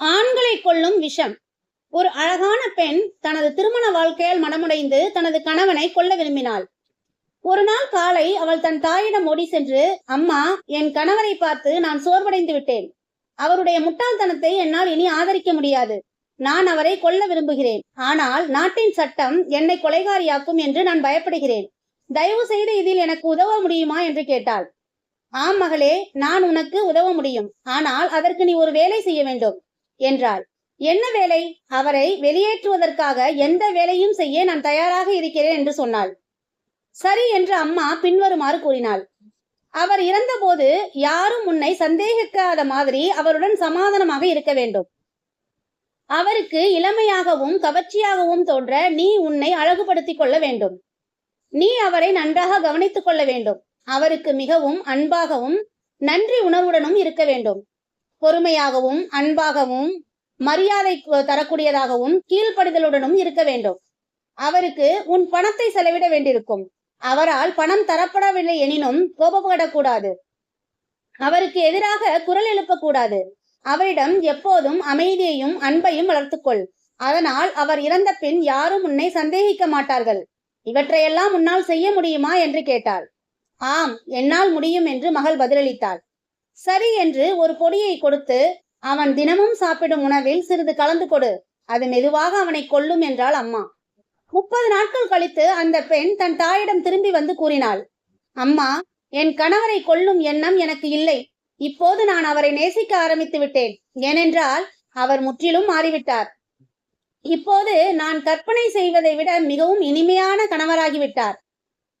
ஆண்களை கொல்லும் விஷம். ஒரு அழகான பெண் தனது திருமண வாழ்க்கையால் மனமுடைந்து தனது கணவனை கொல்ல விரும்பினாள். ஒரு நாள் காலை அவள் தன் தாயிடம் ஓடி சென்று அம்மா என் கணவரை பார்த்து நான் சோர்வடைந்து விட்டேன். அவருடைய முட்டாள்தனத்தை என்னால் இனி ஆதரிக்க முடியாது. நான் அவரை கொல்ல விரும்புகிறேன். ஆனால் நாட்டின் சட்டம் என்னை கொலைகாரியாக்கும் என்று நான் பயப்படுகிறேன். தயவு செய்து இதில் எனக்கு உதவ முடியுமா? என்று கேட்டாள். ஆம் மகளே நான் உனக்கு உதவ முடியும். ஆனால் அதற்கு நீ ஒரு வேலை செய்ய வேண்டும். என்றாள். என்ன வேலை? அவரை வெளியேற்றுவதற்காக எந்த வேலையும் செய்ய நான் தயாராக இருக்கிறேன் என்று சொன்னாள். சரி என்று அம்மா பின்வருமாறு கூறினாள். அவர் இறந்தபோது யாரும் உன்னை சந்தேகிக்காத மாதிரி அவருடன் சமாதானமாக இருக்க வேண்டும். அவருக்கு இளமையாகவும் கவர்ச்சியாகவும் தோன்ற நீ உன்னை அழகுபடுத்திக் கொள்ள வேண்டும். நீ அவரை நன்றாக கவனித்துக் கொள்ள வேண்டும். அவருக்கு மிகவும் அன்பாகவும் நன்றி உணர்வுடனும் இருக்க வேண்டும். பொறுமையாகவும் அன்பாகவும் மரியாதை தரக்கூடியதாகவும் கீழ்ப்படிதலுடனும் இருக்க வேண்டும். அவருக்கு உன் பணத்தை செலவிட வேண்டியிருக்கும். அவரால் பணம் தரப்படவில்லை எனினும் கோபப்படக்கூடாது. அவருக்கு எதிராக குரல் எழுப்பக்கூடாது. அவரிடம் எப்போதும் அமைதியையும் அன்பையும் வளர்த்துக்கொள். அதனால் அவர் இறந்த பின் யாரும் உன்னை சந்தேகிக்க மாட்டார்கள். இவற்றையெல்லாம் உன்னால் செய்ய முடியுமா? என்று கேட்டாள். ஆம் என்னால் முடியும் என்று மகள் பதிலளித்தாள். சரி என்று ஒரு பொடியை கொடுத்து அவன் தினமும் சாப்பிடும் உணவில் சிறிது கலந்து கொடு. அது மெதுவாக அவனை கொல்லும் என்றாள் அம்மா. முப்பது நாட்கள் கழித்து அந்த பெண் தன் தாயிடம் திரும்பி வந்து கூறினாள். அம்மா என் கணவரை கொல்லும் எண்ணம் எனக்கு இல்லை. இப்போது நான் அவரை நேசிக்க ஆரம்பித்து விட்டேன். ஏனென்றால் அவர் முற்றிலும் மாறிவிட்டார். இப்போது நான் கற்பனை செய்வதை விட மிகவும் இனிமையான கணவராகிவிட்டார்.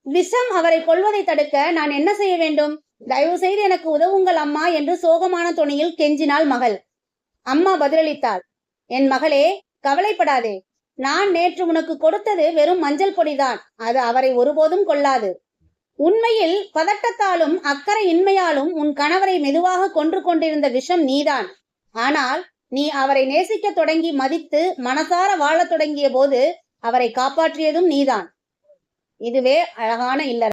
விஷம் அவரை கொள்வதை தடுக்க நான் என்ன செய்ய வேண்டும்? தயவு செய்து எனக்கு உதவுங்கள் அம்மா என்று சோகமான துணியில் கெஞ்சினாள் மகள். அம்மா பதிலளித்தாள் என் மகளே கவலைப்படாதே. நான் நேற்று உனக்கு கொடுத்தது வெறும் மஞ்சள் பொடிதான். அது அவரை ஒருபோதும் கொள்ளாது. உண்மையில் பதட்டத்தாலும் அக்கறை இன்மையாலும் உன் கணவரை மெதுவாக கொன்று கொண்டிருந்த விஷம் நீதான். ஆனால் நீ அவரை நேசிக்க தொடங்கி மதித்து மனசார வாழத் தொடங்கிய போது அவரை காப்பாற்றியதும் நீதான். இதுவே அழகான இல்ல